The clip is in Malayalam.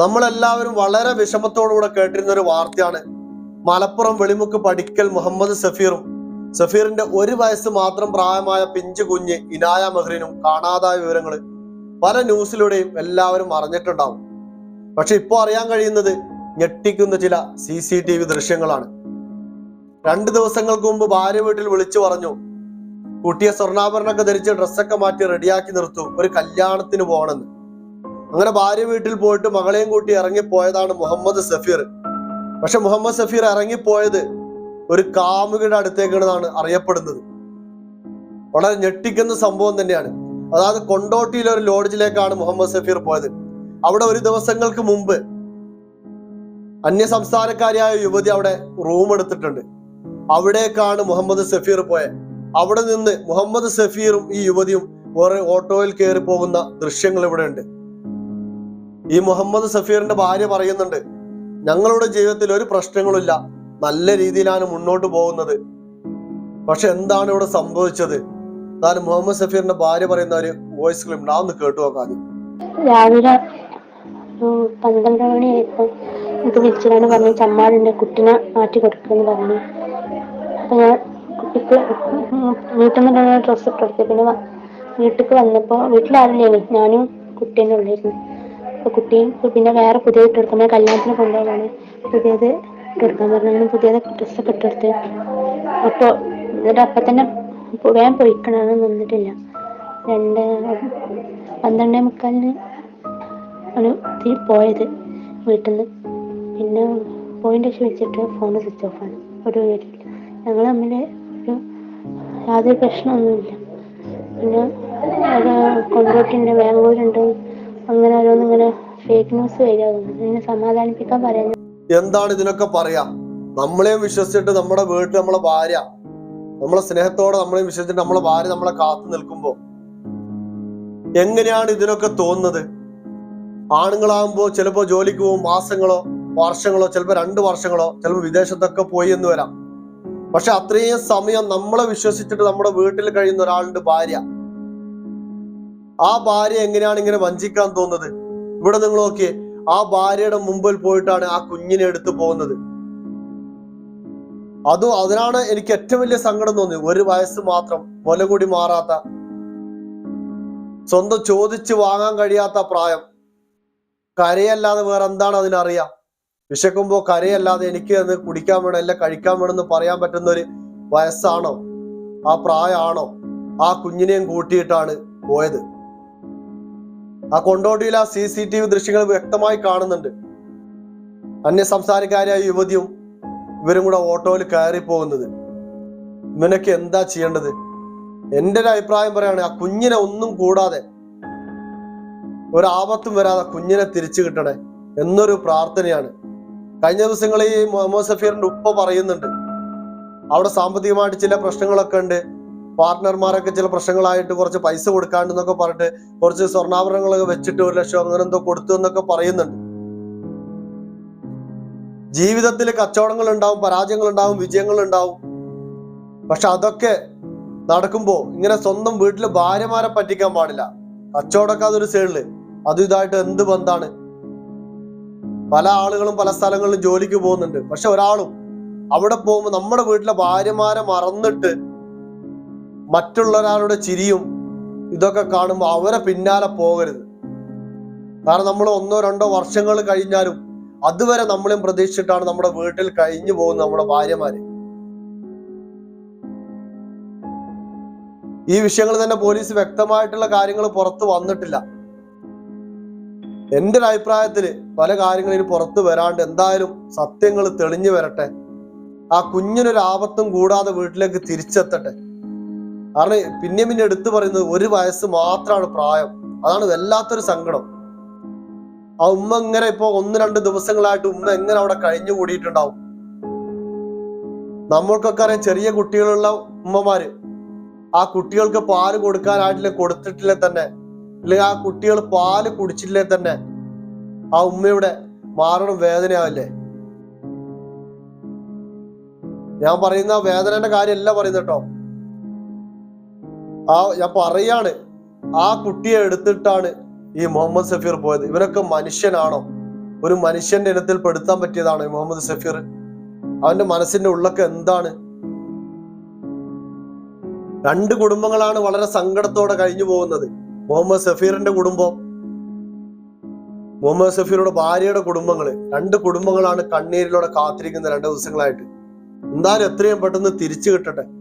നമ്മളെല്ലാവരും വളരെ വിഷമത്തോടുകൂടെ കേട്ടിരുന്ന ഒരു വാർത്തയാണ്. മലപ്പുറം വെളിമുക്ക് പഠിക്കൽ മുഹമ്മദ് സഫീറും സഫീറിന്റെ ഒരു വയസ്സ് മാത്രം പ്രായമായ പിഞ്ചു കുഞ്ഞ് ഇനായ മെഹ്റിനും കാണാതായ വിവരങ്ങൾ പല ന്യൂസിലൂടെയും എല്ലാവരും അറിഞ്ഞിട്ടുണ്ടാവും. പക്ഷെ ഇപ്പോൾ അറിയാൻ കഴിയുന്നത് ഞെട്ടിക്കുന്ന ചില സി സി ടി വി ദൃശ്യങ്ങളാണ്. രണ്ട് ദിവസങ്ങൾക്ക് മുമ്പ് ഭാര്യ വീട്ടിൽ വിളിച്ചു പറഞ്ഞു കുട്ടിയെ സ്വർണാഭരണമൊക്കെ ധരിച്ച് ഡ്രസ്സൊക്കെ മാറ്റി റെഡിയാക്കി നിർത്തും ഒരു കല്യാണത്തിന് പോകണമെന്ന്. അങ്ങനെ ഭാര്യ വീട്ടിൽ പോയിട്ട് മകളെയും കൂട്ടി ഇറങ്ങിപ്പോയതാണ് മുഹമ്മദ് സഫീർ. പക്ഷെ മുഹമ്മദ് സഫീർ ഇറങ്ങിപ്പോയത് ഒരു കാമുകിയുടെ അടുത്തേക്കാണെന്നാണ് അറിയപ്പെടുന്നത്. വളരെ ഞെട്ടിക്കുന്ന സംഭവം തന്നെയാണ്. അതായത് കൊണ്ടോട്ടിയിലെ ഒരു ലോഡ്ജിലേക്കാണ് മുഹമ്മദ് സഫീർ പോയത്. അവിടെ ഒരു ദിവസങ്ങൾക്ക് മുമ്പ് അന്യ സംസ്ഥാനക്കാരിയായ യുവതി അവിടെ റൂം എടുത്തിട്ടുണ്ട്. അവിടേക്കാണ് മുഹമ്മദ് സഫീർ പോയത്. അവിടെ നിന്ന് മുഹമ്മദ് സഫീറും ഈ യുവതിയും വേറെ ഓട്ടോയിൽ കയറി പോകുന്ന ദൃശ്യങ്ങൾ ഇവിടെ ഉണ്ട് ഈ മുഹമ്മദ് സഫീറിന്റെ ഭാര്യ പറയുന്നുണ്ട് ഞങ്ങളുടെ ജീവിതത്തിൽ ഒരു പ്രശ്നങ്ങളുമില്ല. നല്ല രീതിയിലാണ് മുന്നോട്ട് പോകുന്നത്. പക്ഷെ എന്താണ് ഇവിടെ സംഭവിച്ചത്? താൻ മുഹമ്മദ് സഫീറിന്റെ ഭാര്യ പറയുന്ന ഒരു വോയിസ് ക്ലിപ്പ് ഞാൻ ഒന്ന് കേട്ടു നോക്കാം. രാവിലെ പന്ത്രണ്ട് മണിയായപ്പോൾ എനിക്ക് വിളിച്ചതാണ് പറഞ്ഞു ചമ്മാടുണ്ട് കുട്ടിനെ മാറ്റി കൊടുക്കുമെന്ന് പറഞ്ഞു. അപ്പം ഞാൻ കുട്ടിക്ക് വീട്ടിൽ നിന്ന് ഡ്രസ്സ് ഇട്ടെടുത്തു പിന്നെ വീട്ടിലേക്ക് വന്നപ്പോൾ വീട്ടിലാരില്ലേ ഞാനും കുട്ടീനെ ഉള്ളായിരുന്നു. അപ്പോൾ കുട്ടിയും പിന്നെ വേറെ പുതിയ ഇട്ടെടുക്കുമ്പോൾ കല്യാണത്തിന് കൊണ്ടുപോകാണ് പുതിയത് ഇട്ടെടുക്കാൻ പറഞ്ഞു അങ്ങനെ പുതിയത് ഡ്രസ്സൊക്കെ ഇട്ടെടുത്ത് അപ്പോൾ എന്നിട്ട് അപ്പം തന്നെ വേഗം പൊയ്ക്കണമെന്ന് നിന്നിട്ടില്ല. രണ്ട് പന്ത്രണ്ടേ മുക്കാലിന് ആണ് തീ പോയത് വീട്ടിൽ നിന്ന് പിന്നെ പോയിന്റ് വെച്ചിട്ട് ഫോൺ സ്വിച്ച് ഓഫ് ആണ്. ഒരു വീട്ടിൽ ഞങ്ങൾ തമ്മിൽ ഒരു യാതൊരു പ്രശ്നമൊന്നുമില്ല. പിന്നെ ഒരു കൊണ്ടോട്ടുണ്ട് ബാംഗ്ലൂരുണ്ട് അങ്ങനെ ഓരോന്ന് ഇങ്ങനെ ഫേക്ക് ന്യൂസ് വരിക സമാധാനിപ്പിക്കാൻ പറയുന്നു എന്താണ് ഇതിനൊക്കെ പറയാ? നമ്മളെയും വിശ്വസിച്ചിട്ട് നമ്മുടെ വീട്ടിൽ നമ്മളെ ഭാര്യ നമ്മളെ സ്നേഹത്തോടെ നമ്മളെ വിശ്വസിച്ചിട്ട് നമ്മളെ ഭാര്യ നമ്മളെ കാത്തു നിൽക്കുമ്പോ എങ്ങനെയാണ് ഇതിനൊക്കെ തോന്നുന്നത്? ആണുങ്ങളാകുമ്പോ ചിലപ്പോ ജോലിക്ക് പോകും മാസങ്ങളോ വർഷങ്ങളോ ചിലപ്പോ രണ്ട് വർഷങ്ങളോ ചിലപ്പോ വിദേശത്തൊക്കെ പോയി എന്ന് വരാം. പക്ഷെ അത്രയും സമയം നമ്മളെ വിശ്വസിച്ചിട്ട് നമ്മുടെ വീട്ടിൽ കഴിയുന്ന ഒരാളുടെ ഭാര്യ ആ ഭാര്യ എങ്ങനെയാണ് ഇങ്ങനെ വഞ്ചിക്കാൻ തോന്നുന്നത്? ഇവിടെ നിങ്ങൾ നോക്കിയേ ആ ഭാര്യയുടെ മുമ്പിൽ പോയിട്ടാണ് ആ കുഞ്ഞിനെ എടുത്തു പോകുന്നത്. അതും അതിനാണ് എനിക്ക് ഏറ്റവും വലിയ സങ്കടം തോന്നിയത്. ഒരു വയസ്സ് മാത്രം മുല കൂടി മാറാത്ത സ്വന്തം ചോദിച്ചു വാങ്ങാൻ കഴിയാത്ത പ്രായം. കരയല്ലാതെ വേറെ എന്താണ് അതിനറിയാം? വിശക്കുമ്പോ കരയല്ലാതെ എനിക്ക് അത് കുടിക്കാൻ വേണം അല്ല കഴിക്കാൻ വേണമെന്ന് പറയാൻ പറ്റുന്ന ഒരു വയസ്സാണോ? ആ പ്രായമാണോ? ആ കുഞ്ഞിനെയും കൂട്ടിയിട്ടാണ് പോയത്. ആ കൊണ്ടോട്ടിയിൽ ആ സി സി ടി വി ദൃശ്യങ്ങൾ വ്യക്തമായി കാണുന്നുണ്ട്. അന്യ സംസാരക്കാരായ യുവതിയും ഇവരും കൂടെ ഓട്ടോയിൽ കയറി പോകുന്നത്. ഇവനൊക്കെ എന്താ ചെയ്യേണ്ടത്? എന്റെ ഒരു അഭിപ്രായം പറയാണ് ആ കുഞ്ഞിനെ ഒന്നും കൂടാതെ ഒരാപത്തും വരാതെ കുഞ്ഞിനെ തിരിച്ചു കിട്ടണേ എന്നൊരു പ്രാർത്ഥനയാണ്. കഴിഞ്ഞ ദിവസങ്ങളിൽ മുഹമ്മദ് സഫീറിന്റെ ഉപ്പ പറയുന്നുണ്ട്. അവിടെ സാമ്പത്തികമായിട്ട് ചില പ്രശ്നങ്ങളൊക്കെ ഉണ്ട്. പാർട്ട്ണർമാരൊക്കെ ചില പ്രശ്നങ്ങളായിട്ട് കുറച്ച് പൈസ കൊടുക്കാണ്ട് എന്നൊക്കെ പറഞ്ഞിട്ട് കുറച്ച് സ്വർണാഭരണങ്ങളൊക്കെ വെച്ചിട്ട് ഒരു ലക്ഷം അങ്ങനെ എന്തോ കൊടുത്തു എന്നൊക്കെ പറയുന്നുണ്ട്. ജീവിതത്തിൽ കച്ചവടങ്ങൾ ഉണ്ടാവും പരാജയങ്ങൾ ഉണ്ടാവും വിജയങ്ങൾ ഉണ്ടാവും. പക്ഷെ അതൊക്കെ നടക്കുമ്പോൾ ഇങ്ങനെ സ്വന്തം വീട്ടിൽ ഭാര്യമാരെ പറ്റിക്കാൻ പാടില്ല. കച്ചവടമൊക്കെ അതൊരു സൈഡിൽ. അതും ഇതായിട്ട് എന്ത് ബന്ധാണ്? പല ആളുകളും പല സ്ഥലങ്ങളിലും ജോലിക്ക് പോകുന്നുണ്ട്. പക്ഷെ ഒരാളും അവിടെ പോകുമ്പോൾ നമ്മുടെ വീട്ടിലെ ഭാര്യമാരെ മറന്നിട്ട് മറ്റുള്ള ഒരാളുടെ ചിരിയും ഇതൊക്കെ കാണുമ്പോൾ അവരെ പിന്നാലെ പോകരുത്. കാരണം നമ്മൾ ഒന്നോ രണ്ടോ വർഷങ്ങൾ കഴിഞ്ഞാലും അതുവരെ നമ്മളെയും പ്രതീക്ഷിച്ചിട്ടാണ് നമ്മുടെ വീട്ടിൽ കഴിഞ്ഞു പോകുന്നത് നമ്മുടെ ഭാര്യമാര്. ഈ വിഷയങ്ങൾ തന്നെ പോലീസ് വ്യക്തമായിട്ടുള്ള കാര്യങ്ങൾ പുറത്തു വന്നിട്ടില്ല. എന്റെ ഒരു അഭിപ്രായത്തിൽ പല കാര്യങ്ങളും പുറത്തു വരാണ്ട് എന്തായാലും സത്യങ്ങൾ തെളിഞ്ഞു വരട്ടെ. ആ കുഞ്ഞിനൊരു ആപത്തും കൂടാതെ വീട്ടിലേക്ക് തിരിച്ചെത്തട്ടെ. കാരണം പിന്നെ പിന്നെ എടുത്തു പറയുന്നത് ഒരു വയസ്സ് മാത്രമാണ് പ്രായം. അതാണ് വല്ലാത്തൊരു സങ്കടം. ആ ഉമ്മ ഇങ്ങനെ ഇപ്പൊ ഒന്ന് രണ്ട് ദിവസങ്ങളായിട്ട് ഉമ്മ എങ്ങനെ അവിടെ കഴിഞ്ഞു കൂടിയിട്ടുണ്ടാവും? നമ്മൾക്കൊക്കെ അറിയാം ചെറിയ കുട്ടികളുള്ള ഉമ്മമാര് ആ കുട്ടികൾക്ക് പാൽ കൊടുക്കാനായിട്ടില്ല കൊടുത്തിട്ടില്ല തന്നെ. അല്ലെങ്കിൽ ആ കുട്ടികൾ പാൽ കുടിച്ചില്ലേ തന്നെ. ആ ഉമ്മയുടെ മാറണം വേദനയാവില്ലേ? ഞാൻ പറയുന്ന വേദനയുടെ കാര്യമല്ല പറയുന്നത് കേട്ടോ. ആ ഞാൻ പറയാണ് ആ കുട്ടിയെ എടുത്തിട്ടാണ് ഈ മുഹമ്മദ് സഫീർ പോയത്. ഇവരൊക്കെ മനുഷ്യനാണോ? ഒരു മനുഷ്യന്റെ ഇനത്തിൽ പെടുത്താൻ പറ്റിയതാണ് മുഹമ്മദ് സഫീർ? അവന്റെ മനസ്സിന്റെ ഉള്ളൊക്കെ എന്താണ്? രണ്ട് കുടുംബങ്ങളാണ് വളരെ സങ്കടത്തോടെ കഴിഞ്ഞു പോകുന്നത്. മുഹമ്മദ് സഫീറിന്റെ കുടുംബം മുഹമ്മദ് സഫീറുടെ ഭാര്യയുടെ കുടുംബങ്ങൾ. രണ്ട് കുടുംബങ്ങളാണ് കണ്ണീരിലൂടെ കാത്തിരിക്കുന്ന രണ്ട് ദിവസങ്ങളായിട്ട്. എന്തായാലും എത്രയും പെട്ടെന്ന് തിരിച്ചു കിട്ടട്ടെ.